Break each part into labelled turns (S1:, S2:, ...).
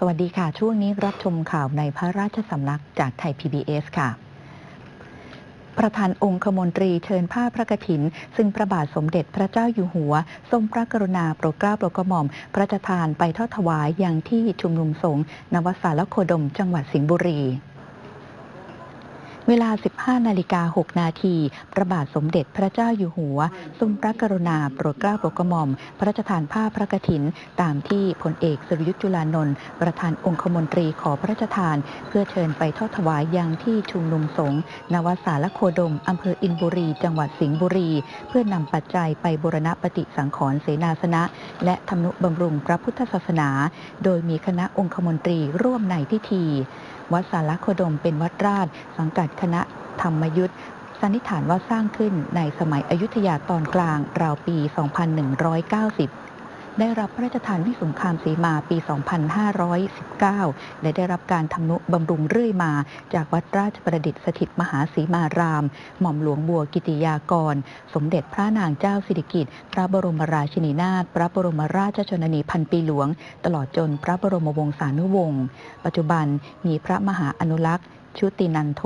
S1: สวัสดีค่ะ ช่วงนี้รับชมข่าวในพระราชสำนักจากไทย PBS ค่ะ ประธานองค์คมนตรีเชิญผ้าพระกฐิน ซึ่งพระบาทสมเด็จพระเจ้าอยู่หัว ทรงพระกรุณาโปรดเกล้าโปรดกระหม่อมพระราชทานไปทอดถวายอย่างที่ชุมนุมสงฆ์นวสารโคดมจังหวัดสิงห์บุรี เวลา 15 นาฬิกา 6 นาที พระบาทสมเด็จพระเจ้าอยู่หัว ทรงพระกรุณาโปรดเกล้าโปรดกระหม่อม พระราชทานผ้าพระกฐิน ตามที่พลเอกสุรยุทธ์จุลานนท์ประธานองคมนตรีขอพระราชทาน เพื่อเชิญไปทอดถวายยังที่ชุมนุมสงฆ์นวสารโคดมอำเภออินบุรี จังหวัดสิงห์บุรี เพื่อนำปัจจัยไปบูรณะปฏิสังขรณ์เสนาสนะ และทำนุบำรุงพระพุทธศาสนา โดยมีคณะองคมนตรีร่วมในพิธี วัดสารโคดมเป็นวัดราช สังกัดคณะธรรมยุทธ์สันนิษฐานว่าสร้างขึ้นในสมัยอยุธยาตอนกลางราวปี 2190 ได้รับพระราชทานวิสุงคามสีมาปี 2519 และได้รับการทำนุบำรุงเรื่อยมา จากวัดราชประดิษฐ์สถิตมหาสีมาราม หม่อมหลวงบัวกิติยากร สมเด็จพระนางเจ้าสิริกิติ์พระบรมราชินีนาถพระบรมราชชนนีพันปีหลวง ตลอดจนพระบรมวงศานุวงศ์ปัจจุบันมีพระมหาอนุรักษ์ ชุตินันโท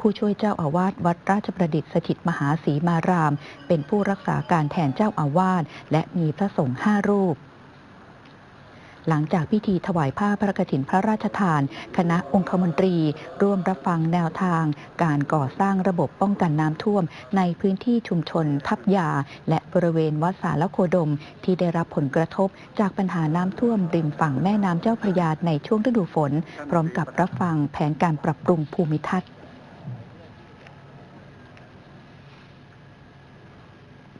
S1: ผู้ช่วยเจ้าอาวาสวัดราชประดิษฐ์สถิตมหาสีมาราม เป็นผู้รักษาการแทนเจ้าอาวาสและมีพระสงฆ์ห้ารูป หลังจากพิธีถวายผ้าพระกฐินพระราชทาน คณะองคมนตรี ร่วมรับฟังแนวทาง การก่อสร้างระบบป้องกันน้ำท่วม ในพื้นที่ชุมชน ทับยา และบริเวณวัดสารโคดม ที่ได้รับผลกระทบ จากปัญหาน้ำท่วมริมฝั่งแม่น้ำเจ้าพระยาในช่วงฤดูฝน พร้อมกับรับฟังแผนการปรับปรุงภูมิทัศน์